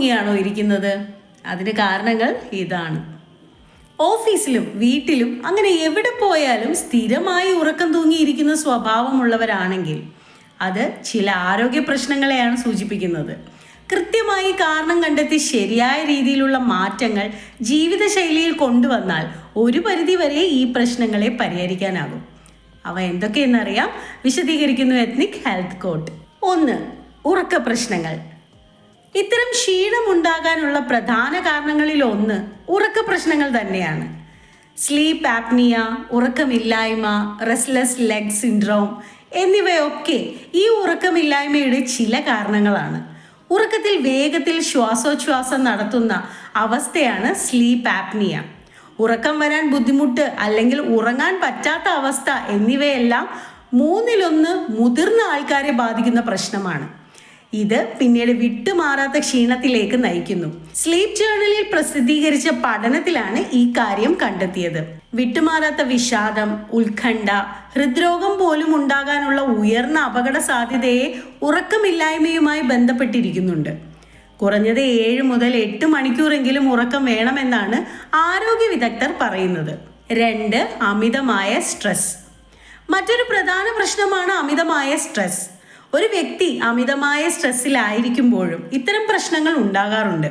തൂങ്ങിയാണോ ഇരിക്കുന്നത്? അതിന് കാരണങ്ങൾ ഇതാണ്. ഓഫീസിലും വീട്ടിലും അങ്ങനെ എവിടെ പോയാലും സ്ഥിരമായി ഉറക്കം തൂങ്ങിയിരിക്കുന്ന സ്വഭാവമുള്ളവരാണെങ്കിൽ അത് ചില ആരോഗ്യ പ്രശ്നങ്ങളെയാണ് സൂചിപ്പിക്കുന്നത്. കൃത്യമായി കാരണം കണ്ടെത്തി ശരിയായ രീതിയിലുള്ള മാറ്റങ്ങൾ ജീവിതശൈലിയിൽ കൊണ്ടുവന്നാൽ ഒരു പരിധിവരെ ഈ പ്രശ്നങ്ങളെ പരിഹരിക്കാനാകും. അവ എന്തൊക്കെയെന്നറിയാം? വിശദീകരിക്കുന്നു എത്നിക് ഹെൽത്ത് കോട്ട്. ഒന്ന് ഉറക്ക പ്രശ്നങ്ങൾ ഇത്തരം ക്ഷീണമുണ്ടാകാനുള്ള പ്രധാന കാരണങ്ങളിൽ ഒന്ന് ഉറക്ക പ്രശ്നങ്ങൾ തന്നെയാണ്. സ്ലീപ്പ് ആപ്നിയ ഉറക്കമില്ലായ്മ റെസ്ലെസ് ലെഗ് സിൻഡ്രോം എന്നിവയൊക്കെ ഈ ഉറക്കമില്ലായ്മയുടെ ചില കാരണങ്ങളാണ്. ഉറക്കത്തിൽ വേഗത്തിൽ ശ്വാസോച്ഛ്വാസം നടത്തുന്ന അവസ്ഥയാണ് സ്ലീപ്പ് ആപ്നിയ ഉറക്കം വരാൻ ബുദ്ധിമുട്ട് അല്ലെങ്കിൽ ഉറങ്ങാൻ പറ്റാത്ത അവസ്ഥ എന്നിവയെല്ലാം മൂന്നിലൊന്ന് മുതിർന്ന ആൾക്കാരെ ബാധിക്കുന്ന പ്രശ്നമാണ്. ഇത് പിന്നീട് വിട്ടുമാറാത്ത ക്ഷീണത്തിലേക്ക് നയിക്കുന്നു. സ്ലീപ് ജേർണലിൽ പ്രസിദ്ധീകരിച്ച പഠനത്തിലാണ് ഈ കാര്യം കണ്ടെത്തിയത്. വിട്ടുമാറാത്ത വിഷാദം ഉത്കണ്ഠ ഹൃദ്രോഗം പോലും ഉണ്ടാകാനുള്ള ഉയർന്ന അപകട സാധ്യതയെ ഉറക്കമില്ലായ്മയുമായി ബന്ധപ്പെട്ടിരിക്കുന്നുണ്ട്. കുറഞ്ഞത് ഏഴ് മുതൽ എട്ട് മണിക്കൂറെങ്കിലും ഉറക്കം വേണമെന്നാണ് ആരോഗ്യ വിദഗ്ധർ പറയുന്നത്. രണ്ട് അമിതമായ സ്ട്രെസ്. മറ്റൊരു പ്രധാന പ്രശ്നമാണ് അമിതമായ സ്ട്രെസ്. ഒരു വ്യക്തി അമിതമായ സ്ട്രെസ്സിലായിരിക്കുമ്പോഴും ഇത്തരം പ്രശ്നങ്ങൾ ഉണ്ടാകാറുണ്ട്.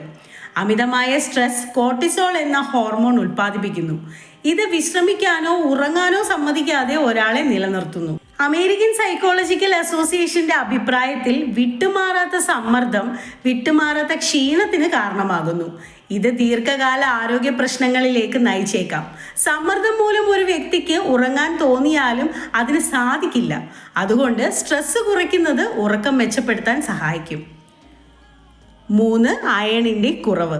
അമിതമായ സ്ട്രെസ് കോർട്ടിസോൾ എന്ന ഹോർമോൺ ഉൽപ്പാദിപ്പിക്കുന്നു. ഇത് വിശ്രമിക്കാനോ ഉറങ്ങാനോ സമ്മതിക്കാതെ ഒരാളെ നിലനിർത്തുന്നു. അമേരിക്കൻ സൈക്കോളജിക്കൽ അസോസിയേഷന്റെ അഭിപ്രായത്തിൽ വിട്ടുമാറാത്ത സമ്മർദ്ദം വിട്ടുമാറാത്ത ക്ഷീണത്തിന് കാരണമാകുന്നു. ഇത് ദീർഘകാല ആരോഗ്യ പ്രശ്നങ്ങളിലേക്ക് നയിച്ചേക്കാം. സമ്മർദ്ദം മൂലം ഒരു വ്യക്തിക്ക് ഉറങ്ങാൻ തോന്നിയാലും അതിന് സാധിക്കില്ല. അതുകൊണ്ട് സ്ട്രെസ് കുറയ്ക്കുന്നത് ഉറക്കം മെച്ചപ്പെടുത്താൻ സഹായിക്കും. മൂന്ന് അയണിന്റെ കുറവ്.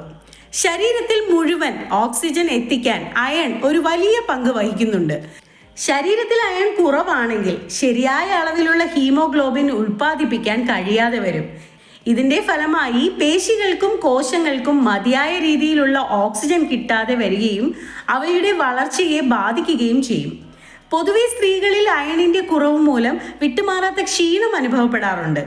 ശരീരത്തിൽ മുഴുവൻ ഓക്സിജൻ എത്തിക്കാൻ അയൺ ഒരു വലിയ പങ്ക് വഹിക്കുന്നുണ്ട്. ശരീരത്തിൽ അയൺ കുറവാണെങ്കിൽ ശരിയായ അളവിലുള്ള ഹീമോഗ്ലോബിൻ ഉൽപ്പാദിപ്പിക്കാൻ കഴിയാതെ വരും. ഇതിന്റെ ഫലമായി പേശികൾക്കും കോശങ്ങൾക്കും മതിയായ രീതിയിലുള്ള ഓക്സിജൻ കിട്ടാതെ വരികയും അവയുടെ വളർച്ചയെ ബാധിക്കുകയും ചെയ്യും. പൊതുവെ സ്ത്രീകളിൽ അയണിന്റെ കുറവ് മൂലം വിട്ടുമാറാത്ത ക്ഷീണം അനുഭവപ്പെടാറുണ്ട്.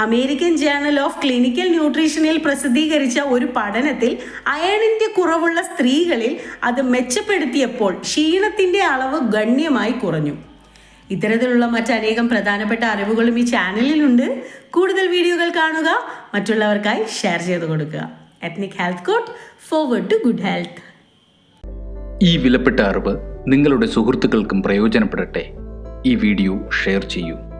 അമേരിക്കൻ ജേണൽ ഓഫ് ക്ലിനിക്കൽ ന്യൂട്രീഷനിൽ പ്രസിദ്ധീകരിച്ച ഒരു പഠനത്തിൽ അയണിന്റെ കുറവുള്ള സ്ത്രീകളിൽ അത് മെച്ചപ്പെടുത്തിയപ്പോൾ ക്ഷീണത്തിന്റെ അളവ് ഗണ്യമായി കുറഞ്ഞു. ഇത്തരത്തിലുള്ള മറ്റനേകം പ്രധാനപ്പെട്ട അറിവുകളും ഈ ചാനലിലുണ്ട്. കൂടുതൽ വീഡിയോകൾ കാണുക മറ്റുള്ളവർക്കായി ഷെയർ ചെയ്ത് കൊടുക്കുക. Ethnic health court forward to good health ഈ വിലപ്പെട്ട അറിവ് നിങ്ങളുടെ സുഹൃത്തുക്കൾക്കും പ്രയോജനപ്പെടട്ടെ. ഈ വീഡിയോ ഷെയർ ചെയ്യൂ.